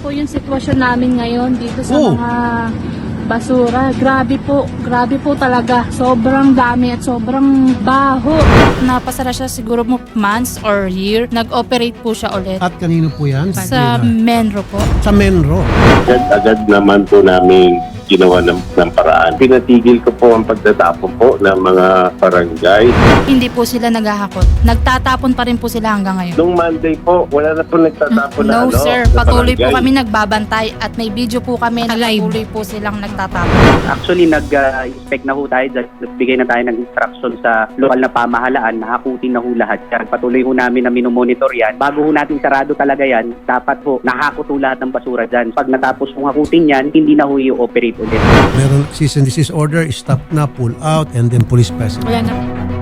po yung sitwasyon namin ngayon dito sa Oh. mga basura. Grabe po, grabe po talaga. Sobrang dami at sobrang baho. Napasara siya siguro mo months or year. Nag-operate po siya ulit. At kanino po yan? Sa Menro po. Sa Menro. agad-agad naman po namin ginawa ng, ng paraan. Pinatigil ko po ang pagtatapon po ng mga barangay. Hindi po sila naghahakot. Nagtatapon pa rin po sila hanggang ngayon. Nung Monday po, wala na po nagtatapon na No ano, sir, na patuloy po kami nagbabantay at may video po kami na patuloy po silang nagtatapon. Actually, nag-inspect na ho tayo, dahil nagbigay na tayo ng instruction sa lokal na pamahalaan, nakakutin na ho lahat yan. Patuloy ho namin na minomonitor yan. Bago ho natin sarado talaga yan, dapat ho nakakot ho lahat ng basura dyan. Pag natapos kong hakutin yan, hindi na ho i-operate ulit. Meron cease and desist order, stop na, pull out, and then police presence. Wala na.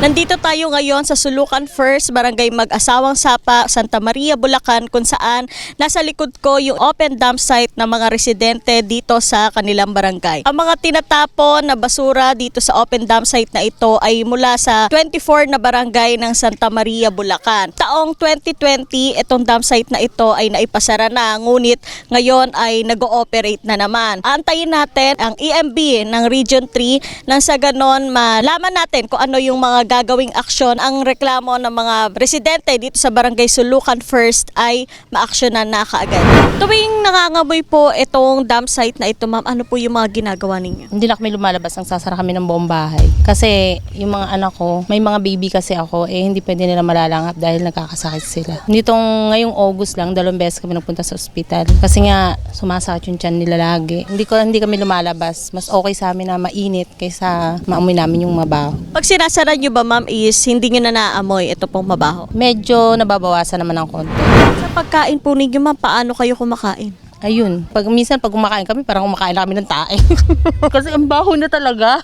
Nandito tayo ngayon sa Sulukan First, Barangay Mag-asawang Sapa, Santa Maria, Bulacan, kung saan nasa likod ko yung open dump site ng mga residente dito sa kanilang barangay. Ang mga tinatapon na basura dito sa open dump site na ito ay mula sa 24 na barangay ng Santa Maria, Bulacan. Taong 2020, itong dump site na ito ay naipasara na, ngunit ngayon ay nag-ooperate na naman. Antayin natin ang EMB ng Region 3 nang sa ganon malaman natin kung ano yung mga gagawing aksyon. Ang reklamo ng mga residente dito sa Barangay Sulukan First ay maaksyonan na kaagad. Tuwing nangangamoy po itong dump site na ito, ma'am, ano po yung mga ginagawa ninyo? Hindi na kami lumalabas ang sasara kami ng buong bahay. Kasi yung mga anak ko, may mga baby kasi ako, eh hindi pwede nila malalangap dahil nagkakasakit sila. Nitong ngayong August lang, dalawang beses kami nagpunta sa ospital. Kasi nga, sumasakit yung tiyan nila lagi. Hindi, ko, hindi kami lumalabas. Mas okay sa amin na mainit kaysa maamoy namin yung mabaho. Pag sinasara nyo ba, ma'am, is hindi nyo na naamoy ito pong mabaho? Medyo nababawasan naman ng konti. Sa pagkain po ninyo, ma'am, paano kayo kumakain? Ayun, pag minsan pag kumakain kami, parang kumakain na kami ng tae. Kasi ang baho na talaga.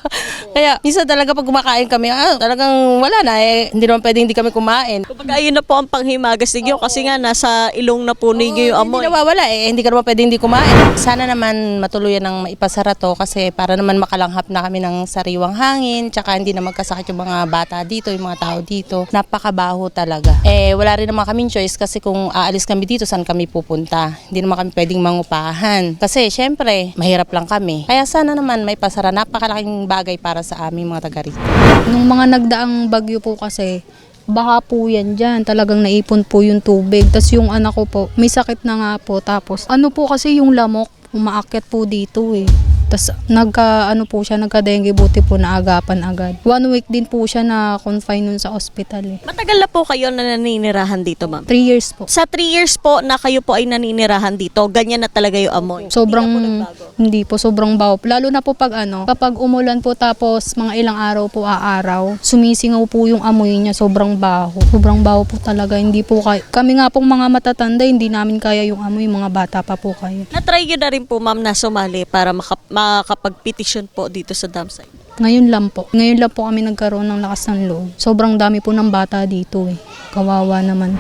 Kaya minsan talaga pag kumakain kami, ah, talagang wala na eh. Hindi naman pwedeng hindi kami kumain. Kumbaga, ayun na po ang panghimagas ninyo kasi nga nasa ilong na po ninyo yung amoy. Hindi nawawala eh. Hindi ka naman pwedeng hindi kumain. Sana naman matuluyan ng maipasara to kasi para naman makalanghap na kami ng sariwang hangin tsaka hindi na magkasakit yung mga bata dito, yung mga tao dito. Napakabaho talaga. Eh, wala rin naman kaming choice kasi kung aalis kami dito, saan kami pupunta? Hindi naman kami pwedeng mangupahan. Kasi syempre, mahirap lang kami. Kaya sana naman may pasara. Napakalaking bagay para sa aming mga taga rito. Nung mga nagdaang bagyo po kasi, baka po yan dyan. Talagang naipon po yung tubig. Tapos yung anak ko po, may sakit na nga po. Tapos ano po kasi yung lamok, umaakyat po dito eh. Tapos nagka, ano po siya, nagka-dengue buti po na agapan agad. One week din po siya na confine nun sa ospital eh. Matagal na po kayo na naninirahan dito, ma'am? Three years po. Sa 3 years po na kayo po ay naninirahan dito, ganyan na talaga yung amoy. Sobrang, Hindi po hindi po, sobrang baho. Lalo na po pag ano, kapag umulan po tapos mga ilang araw po aaraw, sumisingaw po yung amoy niya, sobrang baho. Sobrang baho po talaga, hindi po kaya. Kami nga pong mga matatanda, hindi namin kaya yung amoy, mga bata pa po kayo. Na-try nyo na rin po, ma'am, na sumali para makap- makapag-petition po dito sa dump site. Ngayon lang po. Ngayon lang po kami nagkaroon ng lakas ng loob. Sobrang dami po ng bata dito eh. Kawawa naman.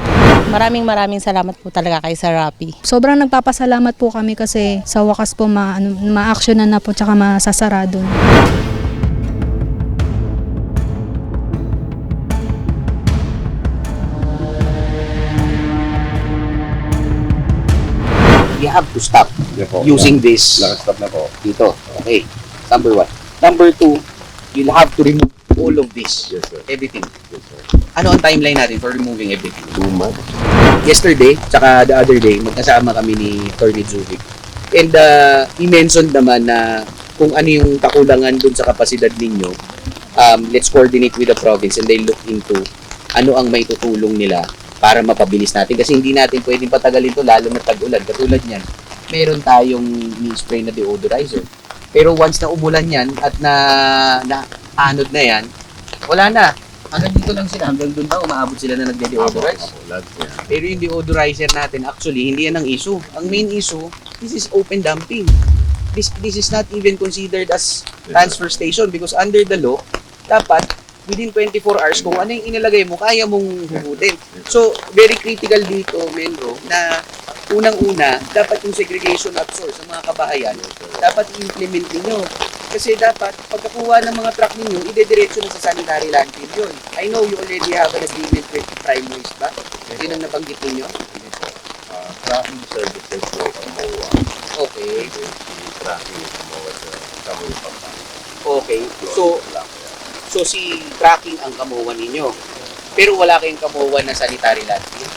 Maraming maraming salamat po talaga kay Sir Rapi. Sobrang nagpapasalamat po kami kasi sa wakas po ma, ano, ma-actionan na po tsaka masasarado have to stop Yeah po, using this Nakastop na po. dito. Okay. Number one. Number two, you'll have to remove all of this. Yes, sir. Everything. Yes, sir. Ano ang timeline natin for removing everything? Two months. Yesterday, tsaka the other day, magkasama kami ni Attorney Zubik. And uh, i-mention naman na kung ano yung kakulangan dun sa kapasidad ninyo, um, let's coordinate with the province and they look into ano ang may tutulong nila para mapabilis natin. Kasi hindi natin pwedeng patagalin to lalo na tag-ulan. Katulad niyan, meron tayong ni-spray na deodorizer. Pero once na umulan yan at na, na anod na yan, wala na. Hanggang dito lang sila. Hanggang doon ba umaabot sila na nagde-deodorize? Pero yung deodorizer natin, actually, hindi yan ang issue. Ang main issue, this is open dumping. this this is not even considered as transfer station because under the law, dapat within 24 hours kung ano yung inilagay mo, kaya mong hugutin. So, very critical dito, Menro, na unang-una, dapat yung segregation at source sa mga kabahayan, dapat i-implement ninyo. Kasi dapat, pagkakuha ng mga truck ninyo, idediretso na sa sanitary landfill yun. I know you already have an agreement with Prime Waste ba? Yun ang nabanggit ninyo? Uh, tracking services ang MOA. Okay. Tracking MOA sa Kamuy Pampanga. Okay. So, so si tracking ang kamuha ninyo. Pero wala kayong kamuha na sanitary landfill.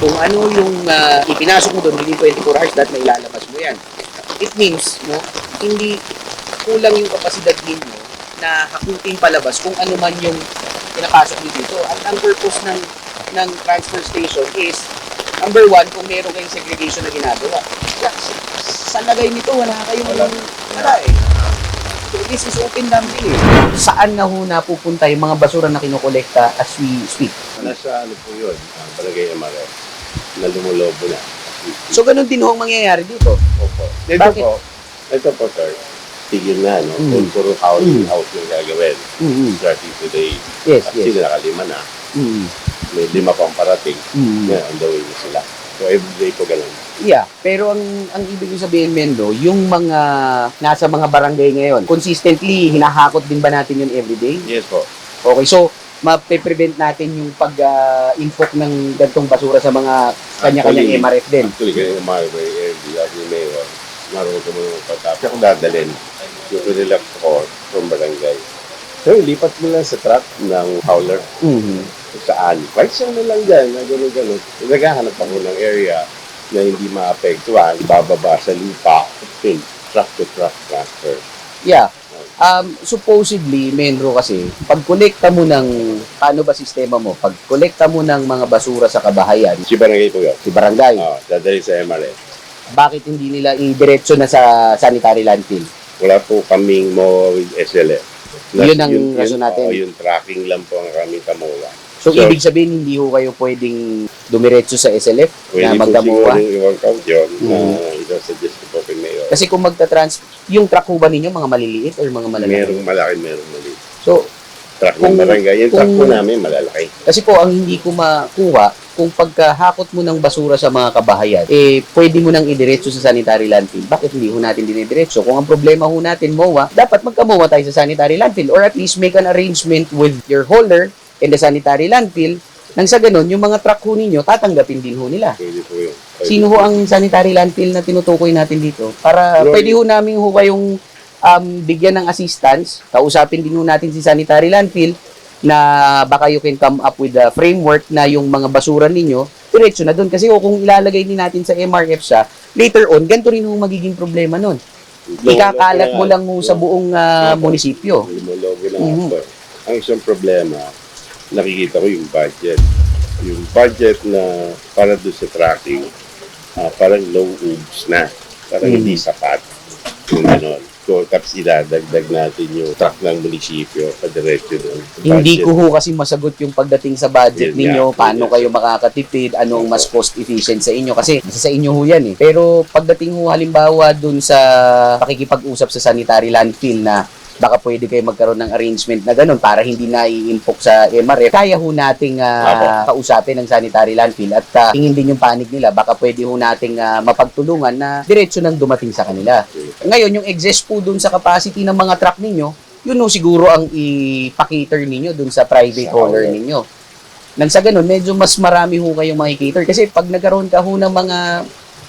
Kung ano yung ah, ipinasok mo doon within 24 hours, dapat na ilalabas mo yan. It means, no, hindi kulang yung kapasidad ninyo na hakutin palabas kung ano man yung pinapasok nyo dito. At ang purpose ng ng transfer station is number one, kung meron kayong segregation na ginagawa. Sa lagay nito, wala kayong wala eh. This is open dumping eh. Saan na ho napupunta yung mga basura na kinokolekta as we speak? Nasa ano po yun, ang Barangay MRF, na lumulobo na. So ganun din ho ang mangyayari dito. Opo. Ito Bakit? po, ito po sir, tigil na, no? Mm. Kung puro housing Mm. house yung gagawin. Mm-hmm. Starting today, Yes, actually nakalima na. Mm-hmm. May lima pang parating. Mm-hmm. Yeah, on the way na sila. So everyday po ganun. Yeah, pero ang ang ibig sabihin Mendo, yung mga nasa mga barangay ngayon, consistently hinahakot din ba natin yun everyday? Yes po. Okay, so mape-prevent natin yung pag-infok ng gantong basura sa mga kanya-kanyang MRF din. Actually, AirD, at yung mayor, naroon ko muna patapos. Ako dadalhin yung pinilap ko from barangay. So, lipat mo lang sa truck ng howler Mhm. kung saan. Kahit saan mo lang dyan, na gano'n-gano'n. Naghahanap ako ng area na hindi maapektuhan, bababa sa lupa, yun, truck-to-truck transfer. Yeah. Um, supposedly, Menro kasi, pag kolekta mo ng, paano ba sistema mo? Pag kolekta mo ng mga basura sa kabahayan, Si barangay po yun. si barangay, Ah, dadalhin sa MRF. bakit hindi nila i-diretso na sa sanitary landfill? Wala po kaming mo with SLF. Yun ang rason natin. oo, yung tracking lang po ang kaming kamuha. So, So- ibig sabihin, hindi ho kayo pwedeng dumiretso sa SLF Pwede na po magkamuha? siguro yung ibang count yun na Mhm. ito suggest ko po kay Mayor. Kasi kung magta-trans, yung truck ho ba ninyo, mga maliliit or mga malalaki? Merong malaki, merong maliit. So, Truck ng barangay. Yung truck po namin malalaki. Kasi po, ang hindi ko makuha, kung pagkahakot mo ng basura sa mga kabahayan, eh, pwede mo nang idiretso sa sanitary landfill. Bakit hindi ho natin dinidiretso? Kung ang problema ho natin, MOA, dapat magkamuha tayo sa sanitary landfill or at least make an arrangement with your hauler in the sanitary landfill nang sa ganun, yung mga truck ho ninyo, tatanggapin din ho nila. Pwede po yun. Pwede Sino ho ang sanitary landfill na tinutukoy natin dito? Para Lord. pwede ho namin ho kayong um, bigyan ng assistance. Kausapin din ho natin si sanitary landfill na baka you can come up with a framework na yung mga basura ninyo, diretso na doon. Kasi ho, kung ilalagay din natin sa MRF siya, later on, ganito rin ho magiging problema nun. Ikakalat mo lang ho sa buong ah, munisipyo. Mhm. ako. Ang isang problema, nakikita ko yung budget. Yung budget na para doon sa tracking, ah, parang low oops na. Parang Mhm. hindi sapat. Yung ganon. So, tapos idadagdag natin yung truck ng munisipyo sa diretso doon. Hindi ko ho kasi masagot yung pagdating sa budget Yun ninyo, nga, paano yun. kayo makakatipid, anong mas cost efficient sa inyo kasi nasa sa inyo ho yan eh. Pero pagdating ho halimbawa dun sa pakikipag-usap sa sanitary landfill na baka pwede kayo magkaroon ng arrangement na ganun para hindi na i-impok sa MRF. Kaya ho nating ah, kausapin ng sanitary landfill at ah, tingin din yung panig nila. Baka pwede ho nating ah, mapagtulungan na diretso nang dumating sa kanila. Ngayon, yung excess po dun sa capacity ng mga truck ninyo, yun ho siguro ang i-cater ninyo dun sa private hauler. ninyo. Nang sa ganun, medyo mas marami ho kayong makikater. Kasi pag nagkaroon ka ho ng mga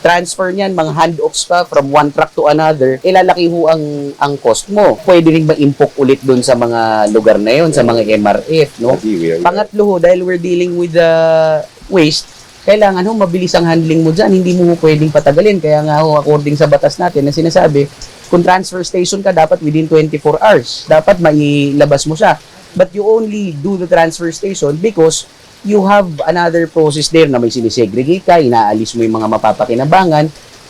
transfer niyan, mga handoffs pa from one truck to another, ilalaki ho ang, ang cost mo. Pwede rin ma-impok ulit dun sa mga lugar na yon sa mga MRF, no? Pangatlo ho, dahil we're dealing with the waste, kailangan ho mabilis ang handling mo dyan. Hindi mo ho pwedeng patagalin. Kaya nga ho, according sa batas natin na sinasabi, kung transfer station ka, dapat within 24 hours. Dapat mailabas mo siya. But you only do the transfer station because you have another process there na may sinisegregate ka, inaalis mo yung mga mapapakinabangan,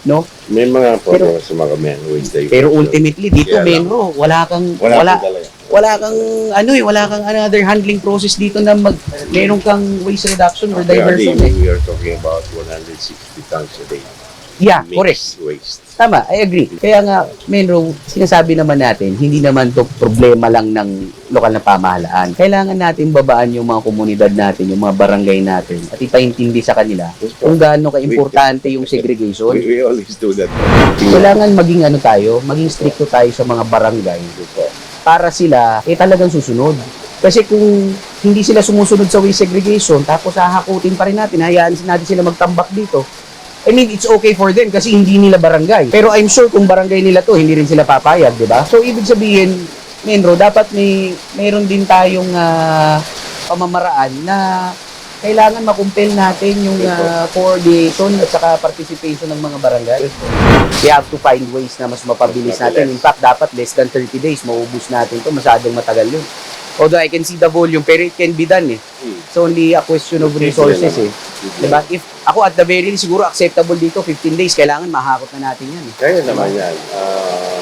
no? May mga problema sa mga men with. Pero ultimately, dito, Kaya lang. Menro, wala kang, wala, wala, wala kang ano eh, wala kang another handling process dito na mag meron kang waste reduction or diversion di, eh. we are talking about 160 tons a day. Yeah, correct. waste. Tama, I agree. Kaya nga, Menro, sinasabi naman natin, hindi naman to problema lang ng lokal na pamahalaan. Kailangan natin babaan yung mga komunidad natin, yung mga barangay natin, at ipaintindi sa kanila kung gaano ka-importante yung segregation. We, we always do that. Kailangan maging ano tayo, maging stricto tayo sa mga barangay para sila eh talagang susunod. Kasi kung hindi sila sumusunod sa waste segregation, tapos hahakutin pa rin natin, hayaan natin sila magtambak dito, I mean, it's okay for them kasi hindi nila barangay. Pero I'm sure kung barangay nila to, hindi rin sila papayag, di ba? So, ibig sabihin, Menro, dapat may mayroon din tayong ah, pamamaraan na kailangan makumpel natin yung ah, coordination at saka participation ng mga barangay. We have to find ways na mas mapabilis natin. In fact, dapat less than 30 days, maubos natin to Masyadong matagal yun. Although I can see the volume, pero it can be done eh. It's only a question of resources eh. Diba? If ako at the very least, siguro acceptable dito, 15 days, kailangan mahakot na natin yan. eh. Kaya naman yan. Ah,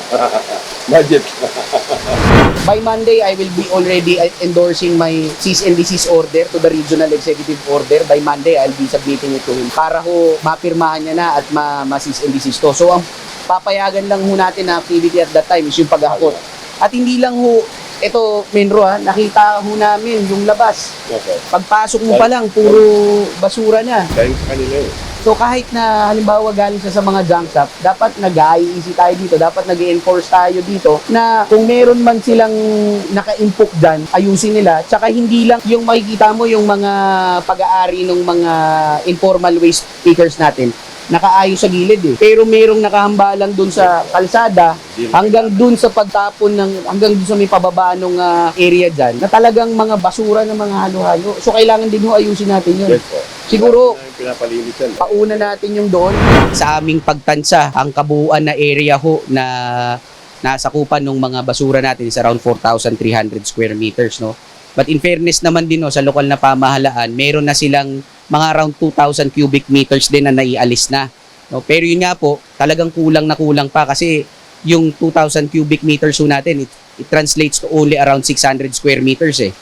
budget. By Monday, I will be already uh, endorsing my cease and desist order to the regional executive order. By Monday, I'll be submitting it to him para ho mapirmahan niya na at ma, ma cease and desist to. So, ang papayagan lang ho natin na activity at that time is yung paghahakot. At hindi lang ho, ito, Menro ha, nakita ho namin yung labas. Okay. Pagpasok mo pa lang, puro basura na. Dahil sa kanila eh. So kahit na halimbawa galing siya sa mga junk shop, dapat nag-IEC tayo dito, dapat nag enforce tayo dito na kung meron man silang naka-impok dyan, ayusin nila. Tsaka hindi lang yung makikita mo yung mga pag-aari ng mga informal waste pickers natin, nakaayos sa gilid eh. Pero merong nakahambalang dun sa kalsada hanggang dun sa pagtapon ng hanggang dun sa may pababa ng area dyan na talagang mga basura ng mga halo-halo. So kailangan din ho ayusin natin yun. Yes po. Siguro Yung Pinapalinis yan. pauna natin yung doon. Sa aming pagtansa, ang kabuuan na area ho na nasakupan ng mga basura natin is around 4,300 square meters, no? But in fairness naman din no, sa lokal na pamahalaan, meron na silang mga around 2,000 cubic meters din na naialis na. No? Pero yun nga po, talagang kulang na kulang pa kasi yung 2,000 cubic meters ho natin, it, it translates to only around 600 square meters eh.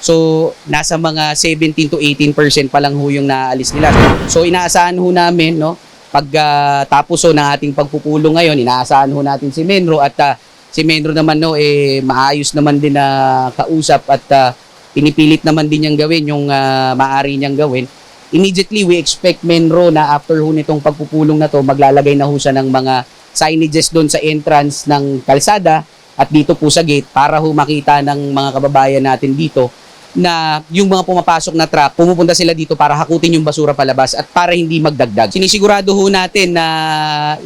So, nasa mga 17 to 18% pa lang ho yung naaalis nila. So, inaasahan ho namin, no, pag ah, tapos ho ng ating pagpupulong ngayon, inaasahan ho natin si Menro at ah, si Menro naman no, eh, maayos naman din na kausap at ah, pinipilit naman din niyang gawin yung ah, maaari niyang gawin. Immediately, we expect Menro na after ho nitong pagpupulong na to, maglalagay na ho siya ng mga signages doon sa entrance ng kalsada at dito po sa gate para ho makita ng mga kababayan natin dito na yung mga pumapasok na truck, pumupunta sila dito para hakutin yung basura palabas at para hindi magdagdag. Sinisigurado ho natin na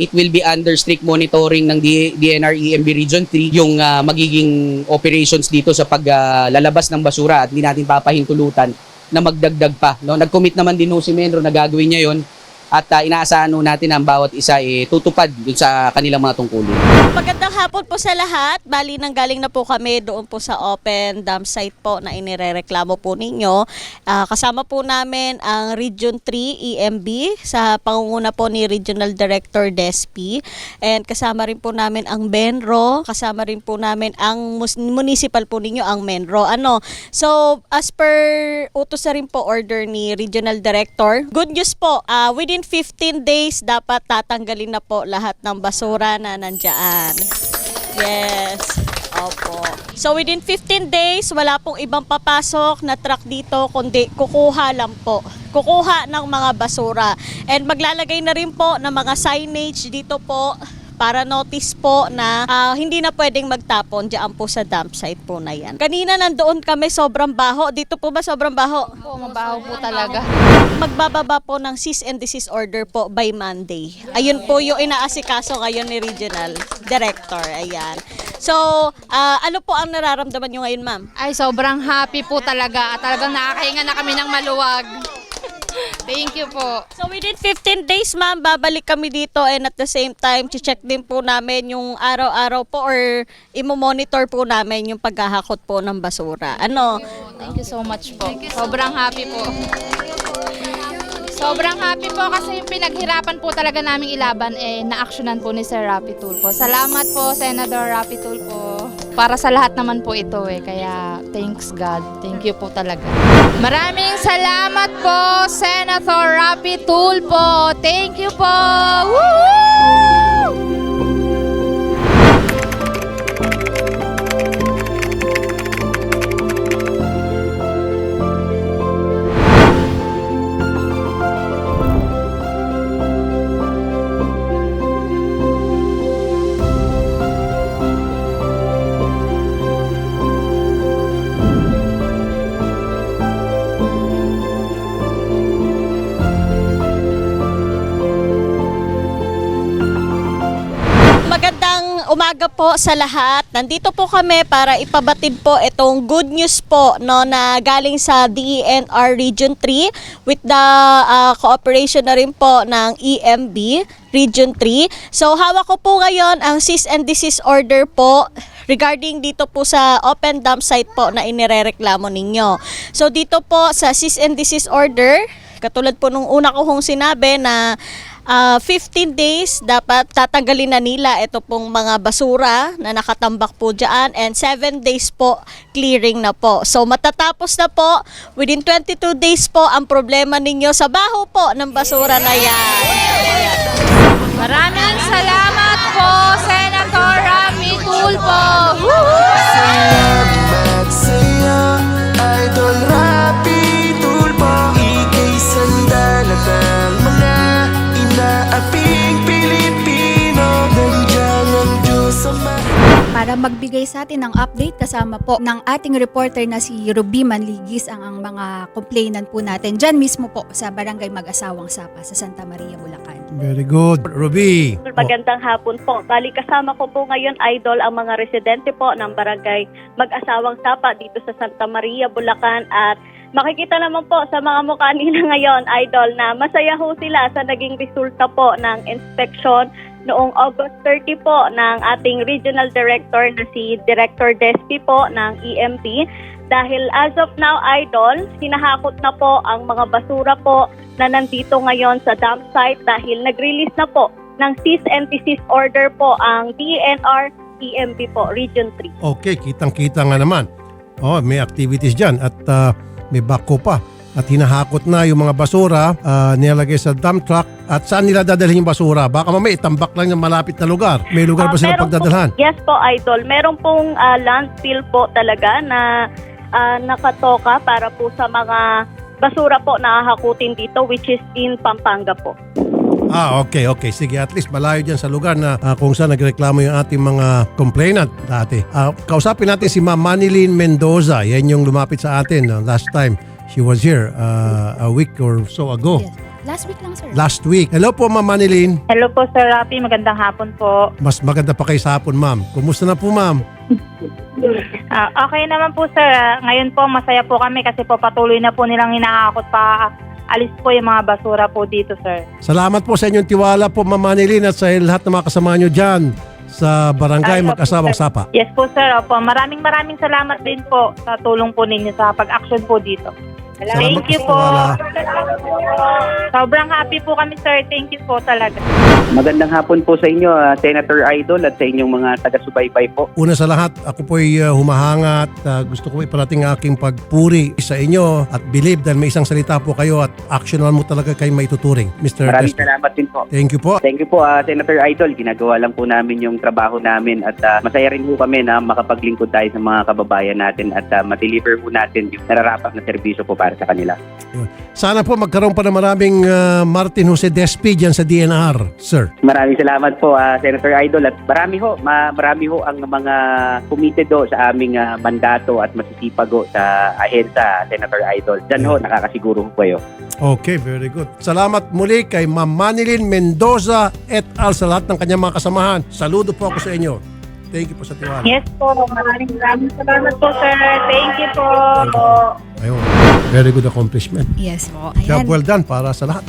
it will be under strict monitoring ng DNR EMB Region 3 yung ah, magiging operations dito sa paglalabas ng basura at hindi natin papahintulutan na magdagdag pa. No? Nag-commit naman din ho si Menro na gagawin niya yon at ah, inaasahan ho natin ang bawat isa eh, tutupad dun sa kanilang mga tungkulin. Magandang hapon po sa lahat. Bali nang galing na po kami doon po sa open dam site po na inirereklamo po ninyo. Ah, kasama po namin ang Region 3 EMB sa pangunguna po ni Regional Director Despi. And kasama rin po namin ang Benro, kasama rin po namin ang municipal po ninyo ang Menro. Ano? So, as per utos na rin po order ni Regional Director, good news po, ah, within 15 days dapat tatanggalin na po lahat ng basura na nandyan. Yes. Opo. So within 15 days, wala pong ibang papasok na truck dito, kundi kukuha lang po. Kukuha ng mga basura. And maglalagay na rin po ng mga signage dito po para notice po na ah, hindi na pwedeng magtapon diyan po sa dump site po na yan. Kanina nandoon kami sobrang baho. Dito po ba sobrang baho? Po, mabaho po talaga. Magbababa po ng cease and desist order po by Monday. Ayun po yung inaasikaso ngayon ni Regional Director. Ayan. So, ah, ano po ang nararamdaman nyo ngayon, ma'am? Ay, sobrang happy po talaga. Talagang nakakahinga na kami ng maluwag. Thank you po. So, within 15 days, ma'am, babalik kami dito and at the same time, check din po namin yung araw-araw po or imo-monitor po namin yung paghahakot po ng basura. Ano? Thank you so much po. Sobrang happy po. Sobrang happy po kasi yung pinaghirapan po talaga naming ilaban eh na-actionan po ni Sir Rapi Tulfo. Salamat po, Senator Rapi Tulfo. Para sa lahat naman po ito eh. Kaya thanks God. Thank you po talaga. Maraming salamat po, Senator Rapi Tulfo. Thank you po. Woo! Umaga po sa lahat. Nandito po kami para ipabatid po itong good news po no na galing sa DENR Region 3 with the uh, cooperation na rin po ng EMB Region 3. So hawak ko po ngayon ang cease and desist order po regarding dito po sa open dump site po na inirereklamo ninyo. So dito po sa cease and desist order, katulad po nung una ko hong sinabi na Ah, 15 days dapat tatanggalin na nila ito pong mga basura na nakatambak po dyan and 7 days po clearing na po. So matatapos na po within 22 days po ang problema ninyo sa baho po ng basura na yan. Maraming salamat po, Senator Rafi Tulfo. Salamat Para magbigay sa atin ng update kasama po ng ating reporter na si Ruby Manligis ang, ang mga complainant po natin dyan mismo po sa Barangay Mag-asawang Sapa sa Santa Maria, Bulacan. Very good. Ruby. Magandang hapon po. Bali kasama ko po ngayon, Idol, ang mga residente po ng barangay Mag-asawang Sapa dito sa Santa Maria, Bulacan at makikita naman po sa mga mukha nila ngayon, Idol, na masaya ho sila sa naging resulta po ng inspection noong August 30 po ng ating regional director na si Director Despi po ng EMP dahil as of now, Idol, hinahakot na po ang mga basura po na nandito ngayon sa dump site dahil nag-release na po ng cease and desist order po ang DNR EMP po, Region 3. Okay, kitang-kita nga naman. Oh, may activities dyan at ah, may bako pa. At hinahakot na yung mga basura, ah, nilalagay sa dump truck. At saan nila dadalhin yung basura? Baka mamaya itambak lang yung malapit na lugar. May lugar ba Ah, sila pagdadalhan? Po, yes po, Idol. Meron pong ah, landfill po talaga na ah, nakatoka para po sa mga basura po na hahakutin dito which is in Pampanga po. Ah, okay, okay. Sige, at least malayo dyan sa lugar na ah, kung saan nagreklamo yung ating mga complainant dati. Ah, kausapin natin si Ma'am Manilyn Mendoza. Yan yung lumapit sa atin ah, last time she was here ah, a week or so ago. Yes. Last week lang, sir. Last week. Hello po, Ma'am Manilyn. Hello po, Sir Rafi. Magandang hapon po. Mas maganda pa kayo sa hapon, Ma'am. Kumusta na po, Ma'am? Ah, okay naman po, Sir. Ah, ngayon po, masaya po kami kasi po patuloy na po nilang hinahakot pa alis po yung mga basura po dito, Sir. Salamat po sa inyong tiwala po, Ma'am Manilyn, at sa lahat ng mga kasama nyo dyan sa barangay Ay, opo, Mag-asawang sir. Sapa. Yes po, Sir. Opo, maraming maraming salamat din po sa tulong po ninyo sa pag-action po dito. Salamat Thank you po Sobrang happy po kami, Sir. Thank you po talaga. Magandang hapon po sa inyo, ah, Senator Idol at sa inyong mga taga-subaybay po. Una sa lahat, ako po ay uh, humahanga at uh, gusto ko iparating ang aking pagpuri sa inyo at believe dahil may isang salita po kayo at actionan mo talaga kayo maituturing. Mr. Maraming Despo. salamat din po. Thank you po. Thank you po, ah, Senator Idol. Ginagawa lang po namin yung trabaho namin at ah, masaya rin po kami na makapaglingkod tayo sa mga kababayan natin at uh, ma-deliver po natin yung nararapat na serbisyo po para sa kanila. Sana po magkaroon pa ng maraming uh, Martin Jose Despi dyan sa DNR, sir. Maraming salamat po, ah, Senator Idol. At marami ho, ma- marami ho ang mga committed ho sa aming ah, mandato at masisipag ho sa ahensya, Senator Idol. Diyan ho, nakakasiguro ho kayo. Okay, very good. Salamat muli kay Ma'am Manilyn Mendoza et al. sa lahat ng kanyang mga kasamahan. Saludo po ako sa inyo. Thank you po sa tiwala. Yes po. Maraming maraming salamat po, Sir. Thank you po. Ayun. Very good accomplishment. Yes po. Job Ayan. well done para sa lahat.